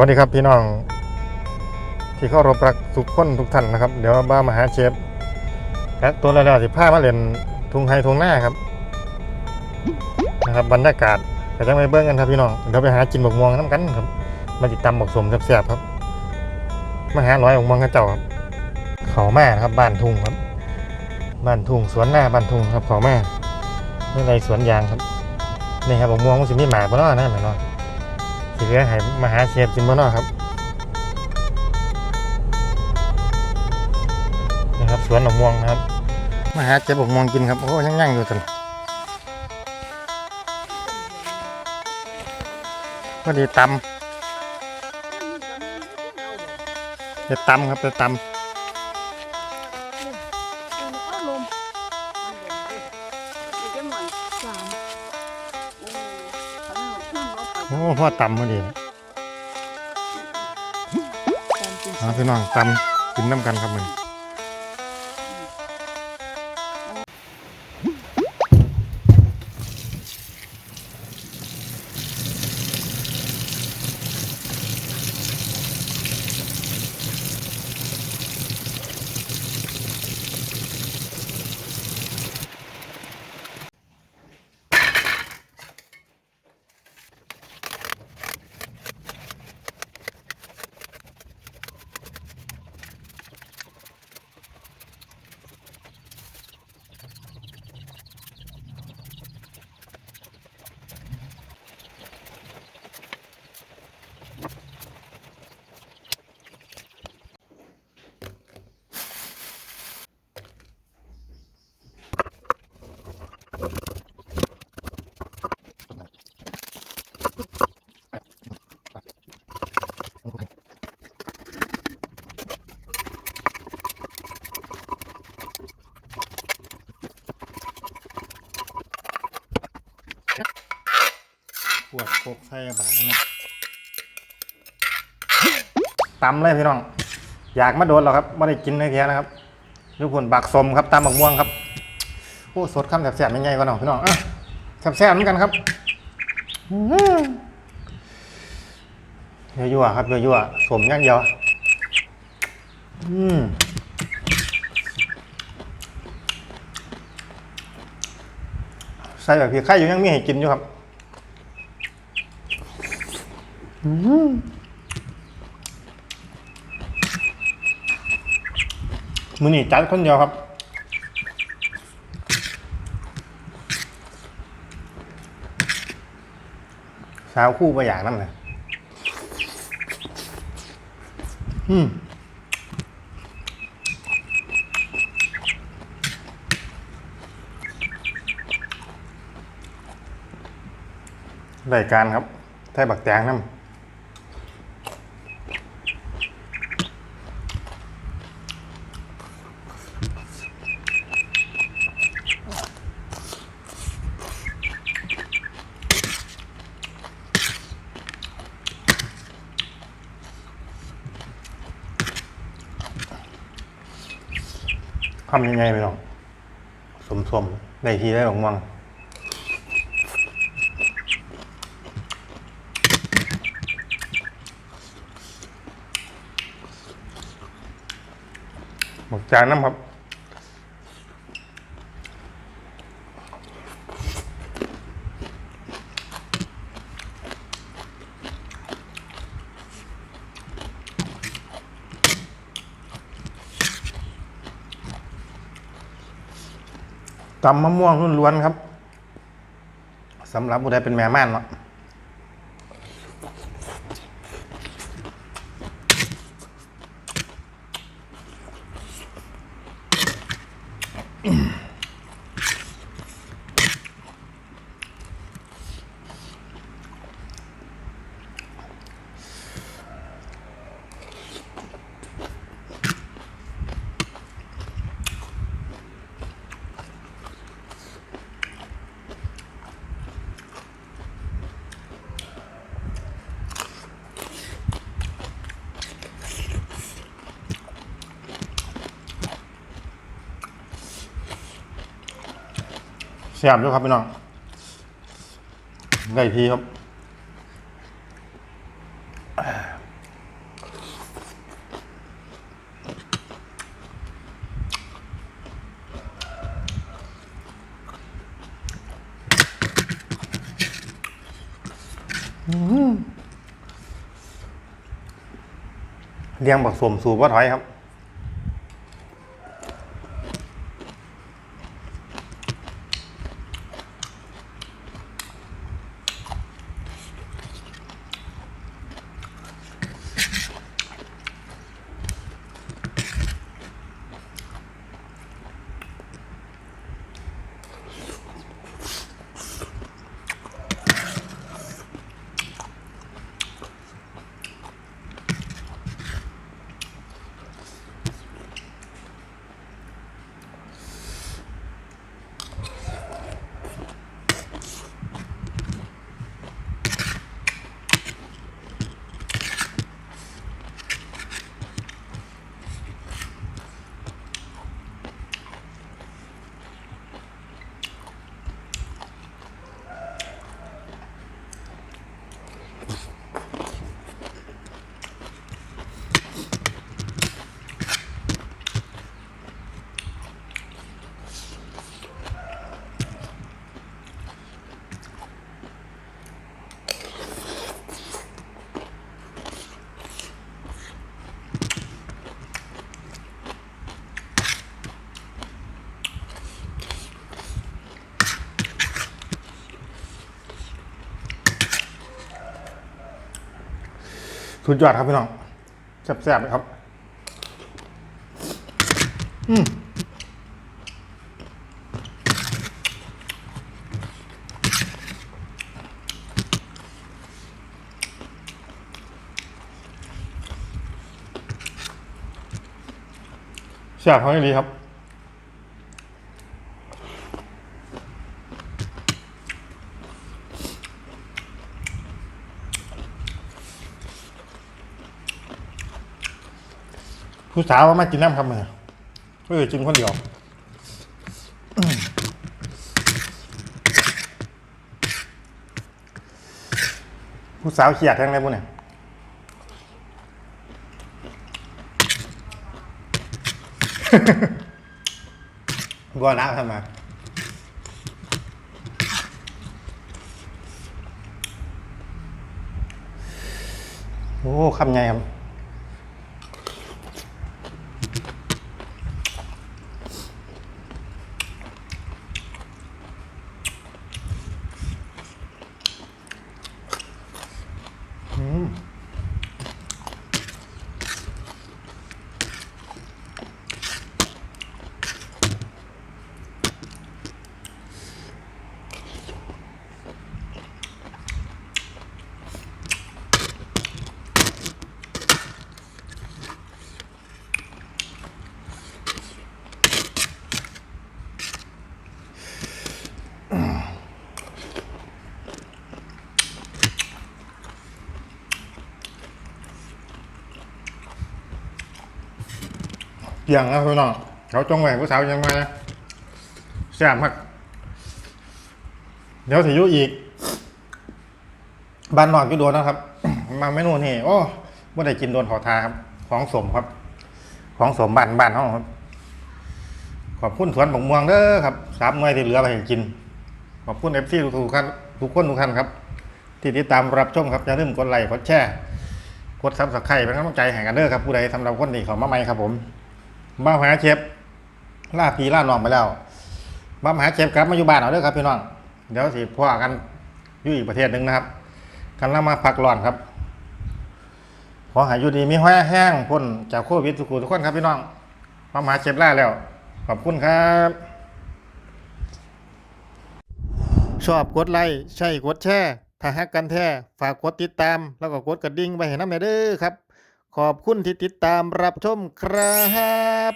วัสดีครับพี่น้อง ที่เข้ารบรักทุกคนทุกท่านนะครับ เดี๋ยวบ้ามาหาเชฟและตัวเราแล้วสิผ้ามาเล่นทุงไฮทุงหน้าครับนะครับบรรยากาศแต่จะไปเบิ้งกันครับพี่น้องเดี๋ยวไปหากินบกม่วงน้ำกันครับมาติดตามบกสมแซบๆครับมาหาร้อยบกม่วงกันเจ้าครับเขาแม่นะครับบ้านทุ่งครับบ้านทุ่งสวนหน้าบ้านทุ่งครับเขาแม่ไม่ไรสวนยางครับนี่ครับบกม่วงมันสิมีหมากบ่เนาะนะแม่เนาะ สิเหลือให้มาหาเชฟจิมบอนอครับนี่ครับสวนหนองม่วงนะครับ มาหาเจ็บกม่วงกินครับ โอ้ยังยังอยู่จันพอดีตำเดี๋ยวตำครับเดี๋ยวตำ โอ้พ่อตำพอดีเอาพี่น้องตำกินน้ำกันครับมึง วดโคกไส้บางนะตำเลยพี่น้อง อยากมาโดนหรอครับไม่ได้กินเลยเทียนะครับทุกคนบักสมครับตำบักม่วงครับโอ้สดคำแสบๆยังไงกันหน่อพี่น้องอะแสบๆเหมือนกันครับอื้อหือยั่วๆครับเยั่วๆสมย่างเดียวอืมใส่แบบพี่ไข่อยู่ยังมีให้กินอยู่ครับ มือนี่จัดคนเดียวครับ สาวคู่ประหยัดนั่นเลยอืมรายการครับ ไทยบักแตงน้ำ ทำยังไงไปหรองสมสมในทีได้หรองมังหมกจานน้ำครับ ตำมะม่วงล้วนๆครับสำหรับผู้ใดเป็นแม่ม่านเนาะ ซ่บด้วยครับพี่น้องได้ทีครับเลี้ยงบักสมสูบว่าถอยครับ สุดยอดครับพี่น้องแซ่บๆเลยครับ อืมแซ่บเขาอย่างดีครับ ผู้สาวว่ามากินน้ำครับมือเออกินคนเดียวผู้สาวเขียดทั้งนั้นพวกเนี่ยบัวน้ำทำมโอ้คำใหญ่ครับ เกี่ยงนะพี่น้องเขาจงแหวกผู้สาวยังมานะแซ่บมากเดี๋ยวถิยุอีกบ้านนอกกินโดนนะครับ มาเมนูนี่โอ้ไม่ได้กินโดนขอทาครับ ของสมครับ ของสมบ้านบ้านห้องครับ ขอบคุณสวนบกม่วงเด้อครับสามหน่วยที่เหลือไปกิน ขอบคุณเอฟซีทุกท่านทุกคนทุกท่านครับ ที่ติดตามรับชมครับอย่าลืมกดไลค์กดแชร์กดซับสไครต์เป็นกำลังใจให้กันเด้อครับผู้ใดสำหรับคนที่เขามาใหม่ครับผมมาหาเชฟล่าพีล่านองไปแล้วมาหาเชฟกลับมาอยู่บ้านเอาเด้อครับพี่น้องเดี๋ยวสิพ่อกันอยู่อีกประเทศหนึ่งนะครับกันแล้วมาพักร้อนครับขอหายอยู่ดีมีห้อยแห้งพ้นจากโควิดสุขุทุกคนครับพี่น้องมาหาเชฟล่าแล้ว ขอบคุณครับ ชอบกดไลค์ใช่กดแชร์ถ้าฮักกันแท้ฝากกดติดตาม แล้วก็กดกระดิ่งไว้ให้น้ำหน่อยเด้อครับ ขอบคุณที่ติดตามรับชมครับ